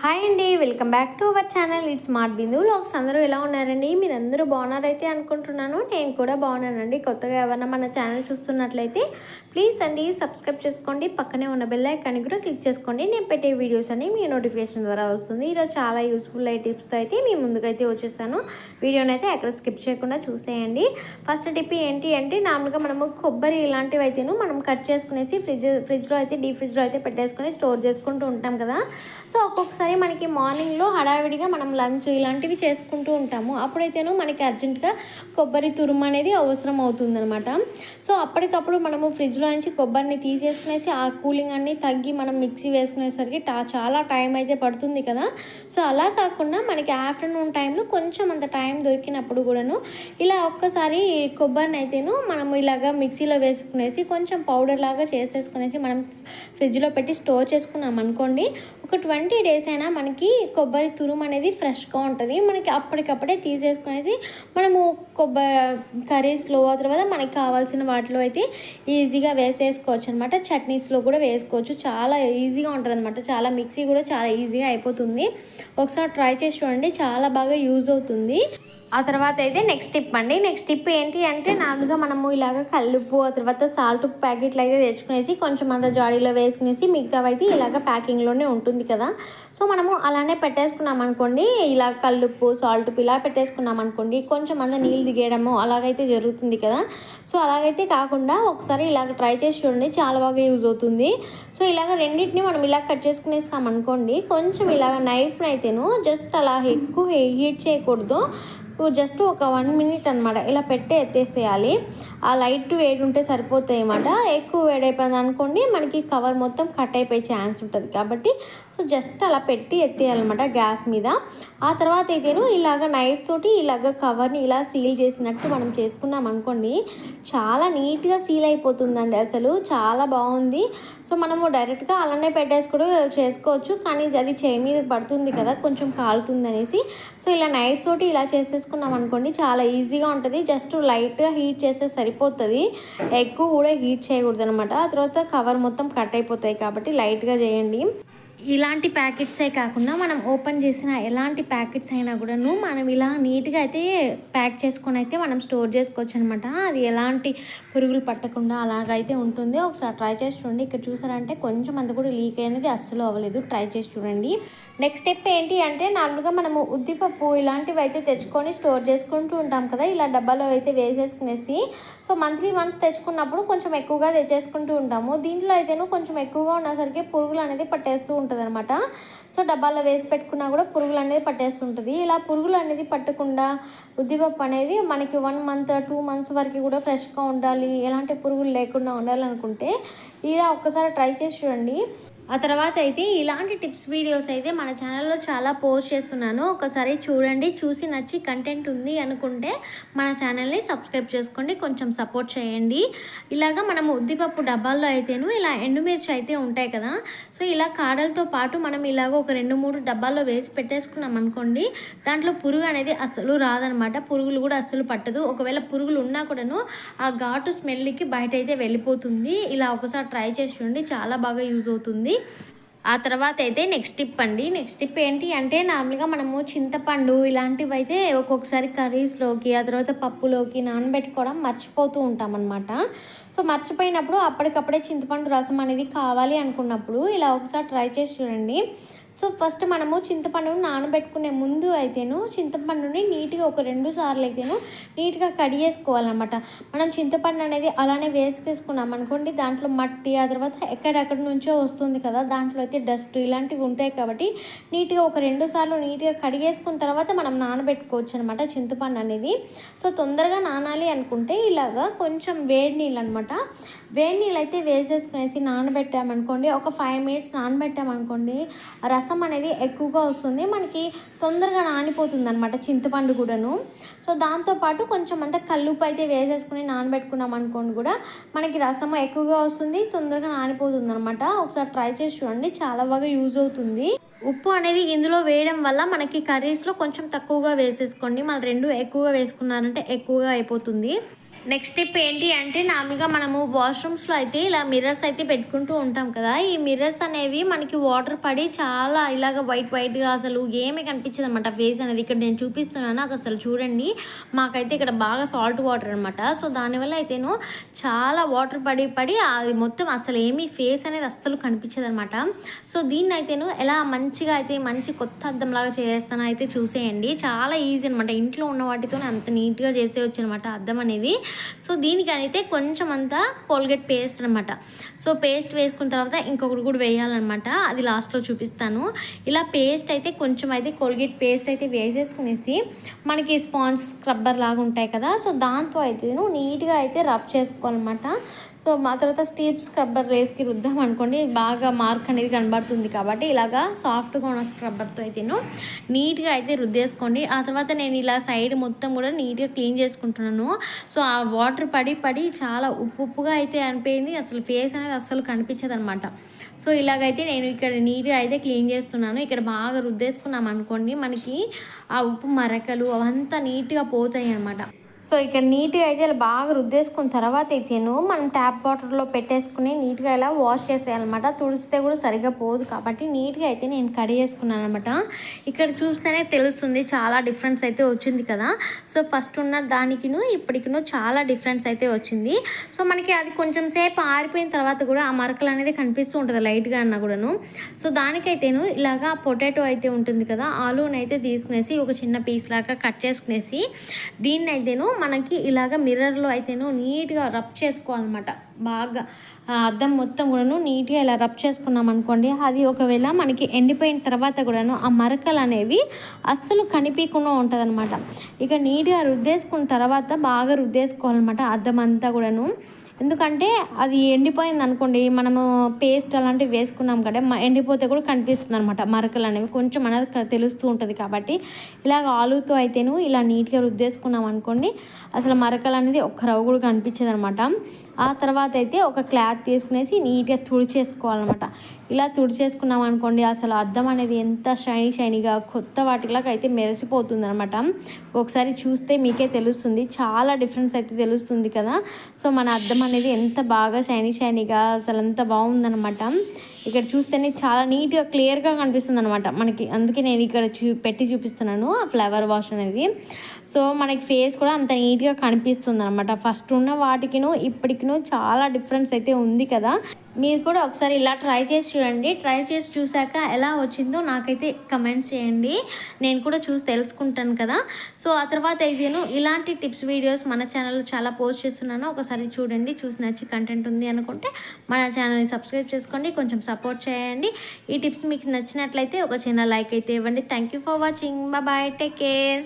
Hi అండి welcome back to our channel. It's smart Bindu looks అందరూ ఎలా ఉన్నారండి? మీరు అందరూ బాగున్నారైతే అనుకుంటున్నాను. నేను కూడా బాగున్నానండి. కొత్తగా ఎవరైనా మన ఛానల్ చూస్తున్నట్లయితే ప్లీజ్ అండి సబ్స్క్రైబ్ చేసుకోండి. పక్కనే ఉన్న బెల్ ఐకాన్ని కూడా క్లిక్ చేసుకోండి. నేను పెట్టే వీడియోస్ అన్ని మీ నోటిఫికేషన్ ద్వారా వస్తుంది. ఈరోజు చాలా యూస్ఫుల్ అయ్యే టిప్స్తో అయితే మీ ముందుకైతే వచ్చేసాను. వీడియోని అయితే ఎక్కడ స్కిప్ చేయకుండా చూసేయండి. ఫస్ట్ టిప్ ఏంటి అంటే నార్మల్గా మనము కొబ్బరి ఇలాంటివి అయితేను మనం కట్ చేసుకునేసి ఫ్రిడ్జ్ ఫ్రిడ్జ్లో అయితే డీ ఫ్రిడ్జ్లో అయితే పెట్టేసుకొని స్టోర్ చేసుకుంటూ ఉంటాం కదా. సో ఒక్కొక్కసారి మనకి మార్నింగ్లో హడావిడిగా మనం లంచ్ ఇలాంటివి చేసుకుంటూ ఉంటాము. అప్పుడైతేనూ మనకి అర్జెంటుగా కొబ్బరి తురుము అనేది అవసరం అవుతుందనమాట సో అప్పటికప్పుడు మనము ఫ్రిడ్జ్లో నుంచి కొబ్బరిని తీసేసుకునేసి ఆ కూలింగ్ అన్నీ తగ్గి మనం మిక్సీ వేసుకునేసరికి చాలా టైం అయితే పడుతుంది కదా. సో అలా కాకుండా మనకి ఆఫ్టర్నూన్ టైంలో కొంచెం అంత టైం దొరికినప్పుడు కూడాను ఇలా ఒక్కసారి కొబ్బరిని అయితేను మనము ఇలాగా మిక్సీలో వేసుకునేసి కొంచెం పౌడర్ లాగా చేసేసుకునేసి మనం ఫ్రిడ్జ్లో పెట్టి స్టోర్ చేసుకున్నాం అనుకోండి ఒక ట్వంటీ డేస్ అయినా మనకి కొబ్బరి తురుము అనేది ఫ్రెష్గా ఉంటుంది. మనకి అప్పటికప్పుడే తీసేసుకునేసి మనము కొబ్బరి కర్రీస్లో ఆ తర్వాత మనకి కావాల్సిన వాటిలో అయితే ఈజీగా వేసేసుకోవచ్చు అనమాట చట్నీస్లో కూడా వేసుకోవచ్చు. చాలా ఈజీగా ఉంటుంది అనమాట చాలా మిక్సీ కూడా చాలా ఈజీగా అయిపోతుంది. ఒకసారి ట్రై చేసి చూడండి. చాలా బాగా యూజ్ అవుతుంది. ఆ తర్వాత అయితే నెక్స్ట్ టిప్ అండి. నెక్స్ట్ టిప్ ఏంటి అంటే నార్మల్గా మనము ఇలాగ కల్లుప్పు ఆ తర్వాత సాల్ట్ ప్యాకెట్లు అయితే తెచ్చుకునేసి కొంచెం అంత జాడీలో వేసుకునేసి మిగతావైతే అయితే ఇలాగ ప్యాకింగ్లోనే ఉంటుంది కదా. సో మనము అలానే పెట్టేసుకున్నాం అనుకోండి ఇలా కల్లుప్పు సాల్ట్ ఇలా పెట్టేసుకున్నాం అనుకోండి కొంచెం అంత నీళ్ళు దిగేయడము అలాగైతే జరుగుతుంది కదా. సో అలాగైతే కాకుండా ఒకసారి ఇలాగ ట్రై చేసి చూడండి చాలా బాగా యూజ్ అవుతుంది. సో ఇలాగ రెండింటిని మనం ఇలా కట్ చేసుకునేస్తాం అనుకోండి కొంచెం ఇలాగ నైఫ్ని అయితేను జస్ట్ అలా ఎక్కువ హీట్ చేయకూడదు. జస్ట్ ఒక వన్ మినిట్ అనమాట ఇలా పెట్టి ఎత్తేసేయాలి. ఆ లైట్ వేడి ఉంటే సరిపోతాయి అనమాట ఎక్కువ వేడైపోయింది అనుకోండి మనకి కవర్ మొత్తం కట్ అయిపోయే ఛాన్స్ ఉంటుంది కాబట్టి సో జస్ట్ అలా పెట్టి ఎత్తేయాలన్నమాట గ్యాస్ మీద. ఆ తర్వాత అయితేను ఇలాగ నైఫ్ తోటి ఇలాగ కవర్ని ఇలా సీల్ చేసినట్టు మనం చేసుకున్నాం అనుకోండి చాలా నీట్గా సీల్ అయిపోతుందండి అసలు. చాలా బాగుంది. సో మనము డైరెక్ట్గా అలానే పెట్టేసి కూడా చేసుకోవచ్చు. కానీ అది చేయి మీద పడుతుంది కదా కొంచెం కాలుతుంది అనేసి. సో ఇలా నైఫ్ తోటి ఇలా చేసేసుకున్నాం అనుకోండి చాలా ఈజీగా ఉంటుంది. జస్ట్ లైట్గా హీట్ చేస్తే సరిపోతుంది. ఎక్కువ కూడా హీట్ చేయకూడదు అనమాట ఆ తర్వాత కవర్ మొత్తం కట్ అయిపోతాయి కాబట్టి లైట్గా చేయండి. ఇలాంటి ప్యాకెట్సే కాకుండా మనం ఓపెన్ చేసిన ఎలాంటి ప్యాకెట్స్ అయినా కూడాను మనం ఇలా నీట్గా అయితే ప్యాక్ చేసుకొని అయితే మనం స్టోర్ చేసుకోవచ్చు అనమాట అది ఎలాంటి పురుగులు పట్టకుండా అలాగైతే ఉంటుంది. ఒకసారి ట్రై చేసి చూడండి. ఇక్కడ చూసారంటే కొంచెం అంత కూడా లీక్ అయినది అస్సలు అవ్వలేదు. ట్రై చేసి చూడండి. నెక్స్ట్ స్టెప్ ఏంటి అంటే నార్మల్గా మనము ఉద్దిపప్పు ఇలాంటివి అయితే తెచ్చుకొని స్టోర్ చేసుకుంటూ ఉంటాం కదా ఇలా డబ్బాలో అయితే వేసేసుకునేసి. సో మంత్లీ మంత్ తెచ్చుకున్నప్పుడు కొంచెం ఎక్కువగా తెచ్చేసుకుంటూ ఉంటాము. దీంట్లో అయితేనూ కొంచెం ఎక్కువగా ఉన్నసరికి పురుగులు అనేది పట్టేస్తూ ఉంటుంది అనమాట సో డబ్బాలో వేసి పెట్టుకున్నా కూడా పురుగులు అనేది పట్టేస్తుంటుంది ఇలా పురుగులు అనేది పట్టకుండా ఉద్దిపప్పు అనేది మనకి వన్ మంత్ టూ మంత్స్ వరకు కూడా ఫ్రెష్గా ఉండాలి ఎలాంటి పురుగులు లేకుండా ఉండాలనుకుంటే ఇలా ఒక్కసారి ట్రై చేసి చూడండి. ఆ తర్వాత అయితే ఇలాంటి టిప్స్ వీడియోస్ అయితే మన ఛానల్లో చాలా పోస్ట్ చేస్తున్నాను. ఒకసారి చూడండి చూసి నచ్చి కంటెంట్ ఉంది అనుకుంటే మన ఛానల్ని సబ్స్క్రైబ్ చేసుకోండి కొంచెం సపోర్ట్ చేయండి. ఇలాగ మనం ఉద్దిపప్పు డబ్బాల్లో అయితేను ఇలా ఎండుమిర్చి అయితే ఉంటాయి కదా. సో ఇలా కాడలతో పాటు మనం ఇలాగ ఒక రెండు మూడు డబ్బాల్లో వేసి పెట్టేసుకున్నాం అనుకోండి దాంట్లో పురుగు అనేది అస్సలు రాదనమాట. పురుగులు కూడా అస్సలు పట్టదు. ఒకవేళ పురుగులు ఉన్నా కూడాను ఆ ఘాటు స్మెల్కి బయట అయితే వెళ్ళిపోతుంది. ఇలా ఒకసారి ట్రై చేసి చూడండి చాలా బాగా యూజ్ అవుతుంది. ఆ తర్వాత అయితే నెక్స్ట్ టిప్ అండి. నెక్స్ట్ టిప్ ఏంటి అంటే నార్మల్గా మనము చింతపండు ఇలాంటివి అయితే ఒక్కొక్కసారి కర్రీస్లోకి ఆ తర్వాత పప్పులోకి నానబెట్టుకోవడం మర్చిపోతూ ఉంటాం అనమాట సో మర్చిపోయినప్పుడు అప్పటికప్పుడే చింతపండు రసం అనేది కావాలి అనుకున్నప్పుడు ఇలా ఒకసారి ట్రై చేసి చూడండి. సో ఫస్ట్ మనము చింతపండును నానబెట్టుకునే ముందు అయితేను చింతపండుని నీట్గా ఒక రెండు సార్లు అయితేను నీట్గా కడిగేసుకోవాలన్నమాట మనం చింతపండు అనేది అలానే వేసుకేసుకున్నాం అనుకోండి దాంట్లో మట్టి ఆ తర్వాత ఎక్కడెక్కడి నుంచో వస్తుంది కదా దాంట్లో అయితే డస్ట్ ఇలాంటివి ఉంటాయి కాబట్టి నీట్గా ఒక రెండు సార్లు నీట్గా కడిగేసుకున్న తర్వాత మనం నానబెట్టుకోవచ్చు అనమాట చింతపండు అనేది. సో తొందరగా నానాలి అనుకుంటే ఇలాగా కొంచెం వేడి నీళ్ళు అనమాట వేడి నీళ్ళు అయితే వేసేసుకునేసి నానబెట్టామనుకోండి ఒక ఫైవ్ మినిట్స్ నానబెట్టామనుకోండి రసం అనేది ఎక్కువగా వస్తుంది. మనకి తొందరగా నానిపోతుంది అనమాట చింతపండు కూడాను. సో దాంతోపాటు కొంచెం అంతా కల్లుపు అయితే వేసేసుకుని నానబెట్టుకున్నాం అనుకోండి కూడా మనకి రసం ఎక్కువగా వస్తుంది తొందరగా నానిపోతుంది అనమాట ఒకసారి ట్రై చేసి చూడండి చాలా బాగా యూజ్ అవుతుంది. ఉప్పు అనేది ఇందులో వేయడం వల్ల మనకి కర్రీస్లో కొంచెం తక్కువగా వేసేసుకోండి. మన రెండు ఎక్కువగా వేసుకున్నారంటే ఎక్కువగా అయిపోతుంది. నెక్స్ట్ టిప్ ఏంటి అంటే నార్మల్గా మనము వాష్రూమ్స్లో అయితే ఇలా మిర్రర్స్ అయితే పెట్టుకుంటూ ఉంటాం కదా. ఈ మిర్రర్స్ అనేవి మనకి వాటర్ పడి చాలా ఇలాగ వైట్ వైట్గా అసలు ఏమీ కనిపించదు అనమాట ఫేస్ అనేది ఇక్కడ నేను చూపిస్తున్నాను. నాకు అసలు చూడండి. మాకైతే ఇక్కడ బాగా సాల్ట్ వాటర్ అనమాట సో దానివల్ల అయితేను చాలా వాటర్ పడి పడి అది మొత్తం అసలు ఏమీ ఫేస్ అనేది అస్సలు కనిపించదు అనమాట సో దీన్ని అయితేను ఎలా మంచిగా అయితే మంచి కొత్త అద్దంలాగా చేస్తానో అయితే చూసేయండి. చాలా ఈజీ అనమాట ఇంట్లో ఉన్న వాటితోనే అంత నీట్గా చేసేయచ్చు అనమాట అద్దం అనేది. సో దీనికైతే కొంచెం అంతా కోల్గేట్ పేస్ట్ అనమాట సో పేస్ట్ వేసుకున్న తర్వాత ఇంకొకటి కూడా వేయాలన్నమాట. అది లాస్ట్లో చూపిస్తాను. ఇలా పేస్ట్ అయితే కొంచెం అయితే కోల్గేట్ పేస్ట్ అయితే వేసేసుకునేసి మనకి స్పాంజ్ స్క్రబ్బర్ లాగా ఉంటాయి కదా సో దాంతో అయితే నీట్గా అయితే రబ్ చేసుకోవాలన్నమాట. సో మా తర్వాత స్టీప్ స్క్రబ్బర్ రేస్కి రుద్దాం అనుకోండి. బాగా మార్క్ అనేది కనబడుతుంది కాబట్టి ఇలాగా సాఫ్ట్గా ఉన్న స్క్రబ్బర్తో అయితేను నీట్గా అయితే రుద్దేసుకోండి. ఆ తర్వాత నేను ఇలా సైడ్ మొత్తం కూడా నీట్గా క్లీన్ చేసుకుంటున్నాను. సో ఆ వాటర్ పడి పడి చాలా ఉప్పు ఉప్పుగా అయితే అనిపోయింది అసలు ఫేస్ అనేది అస్సలు కనిపించదు అనమాట సో ఇలాగైతే నేను ఇక్కడ నీట్గా అయితే క్లీన్ చేస్తున్నాను. ఇక్కడ బాగా రుద్దేసుకున్నాం అనుకోండి మనకి ఆ ఉప్పు మరకలు అవంతా నీట్గా పోతాయి అనమాట సో ఇక్కడ నీట్గా అయితే ఇలా బాగా రుద్దేసుకున్న తర్వాత అయితేను మనం ట్యాప్ వాటర్లో పెట్టేసుకుని నీట్గా ఇలా వాష్ చేసేయాలన్నమాట. తుడిస్తే కూడా సరిగ్గా పోదు కాబట్టి నీట్గా అయితే నేను కడిగేసుకున్నాను అనమాట ఇక్కడ చూస్తేనే తెలుస్తుంది చాలా డిఫరెన్స్ అయితే వచ్చింది కదా. సో ఫస్ట్ ఉన్న దానికిను ఇప్పటికిను చాలా డిఫరెన్స్ అయితే వచ్చింది. సో మనకి అది కొంచెం సేపు ఆరిపోయిన తర్వాత కూడా ఆ మరకలు అనేది కనిపిస్తూ ఉంటుంది లైట్గా అన్నా కూడాను. సో దానికైతేను ఇలాగా పొటాటో అయితే ఉంటుంది కదా ఆలూని అయితే తీసుకునేసి ఒక చిన్న పీస్ లాగా కట్ చేసుకునేసి దీన్ని అయితేను మనకి ఇలాగ మిర్రర్లో అయితేనో నీట్గా రబ్ చేసుకోవాలన్నమాట. బాగా అద్దం మొత్తం కూడాను నీట్గా ఇలా రబ్ చేసుకున్నాం అనుకోండి అది ఒకవేళ మనకి ఎండిపోయిన తర్వాత కూడాను ఆ మరకలు అనేవి అస్సలు కనిపించకుండా ఉంటుంది అనమాట ఇక నీట్గా రుద్దేసుకున్న తర్వాత బాగా రుద్దేసుకోవాలన్నమాట అద్దం అంతా కూడాను. ఎందుకంటే అది ఎండిపోయింది అనుకోండి మనము పేస్ట్ అలాంటివి వేసుకున్నాం కదా ఎండిపోతే కూడా కనిపిస్తుంది అనమాట మరకలు అనేవి కొంచెం అనేది తెలుస్తూ ఉంటుంది కాబట్టి. ఇలాగ ఆలుతో అయితేను ఇలా నీట్గా రుద్దేసుకున్నాం అనుకోండి అసలు మరకలు అనేది ఒక్క రవ్వ కూడా కనిపించదు అనమాట ఆ తర్వాత అయితే ఒక క్లాత్ తీసుకునేసి నీట్గా తుడిచేసుకోవాలన్నమాట. ఇలా తుడిచేసుకున్నాం అనుకోండి అసలు అద్దం అనేది ఎంత షైనీ షైనీగా కొత్త వాటిలాగా అయితే మెరిసిపోతుంది అనమాట ఒకసారి చూస్తే మీకే తెలుస్తుంది చాలా డిఫరెన్స్ అయితే తెలుస్తుంది కదా. సో మన అద్దం అనేది ఎంత బాగా షైనీ షైనీగా అసలు ఎంత బాగుందనమాట ఇక్కడ చూస్తేనే చాలా నీట్గా క్లియర్గా కనిపిస్తుంది అనమాట మనకి అందుకే నేను ఇక్కడ చూ పెట్టి చూపిస్తున్నాను ఆ ఫ్లవర్ వాష్ అనేది. సో మనకి ఫేస్ కూడా అంత నీట్గా కనిపిస్తుంది అనమాట ఫస్ట్ ఉన్న వాటికిను ఇప్పటికిను చాలా డిఫరెన్స్ అయితే ఉంది కదా. మీరు కూడా ఒకసారి ఇలా ట్రై చేసి చూడండి. ట్రై చేసి చూశాక ఎలా వచ్చిందో నాకైతే కమెంట్స్ చేయండి. నేను కూడా చూసి తెలుసుకుంటాను కదా. సో ఆ తర్వాత అయితేను ఇలాంటి టిప్స్ వీడియోస్ మన ఛానల్లో చాలా పోస్ట్ చేస్తున్నాను. ఒకసారి చూడండి చూసి నచ్చి కంటెంట్ ఉంది అనుకుంటే మన ఛానల్ని సబ్స్క్రైబ్ చేసుకోండి. కొంచెం సపోర్ట్ చేయండి. ఈ టిప్స్ మీకు నచ్చినట్లయితే ఒక చిన్న లైక్ అయితే ఇవ్వండి. Thank you for watching bye take care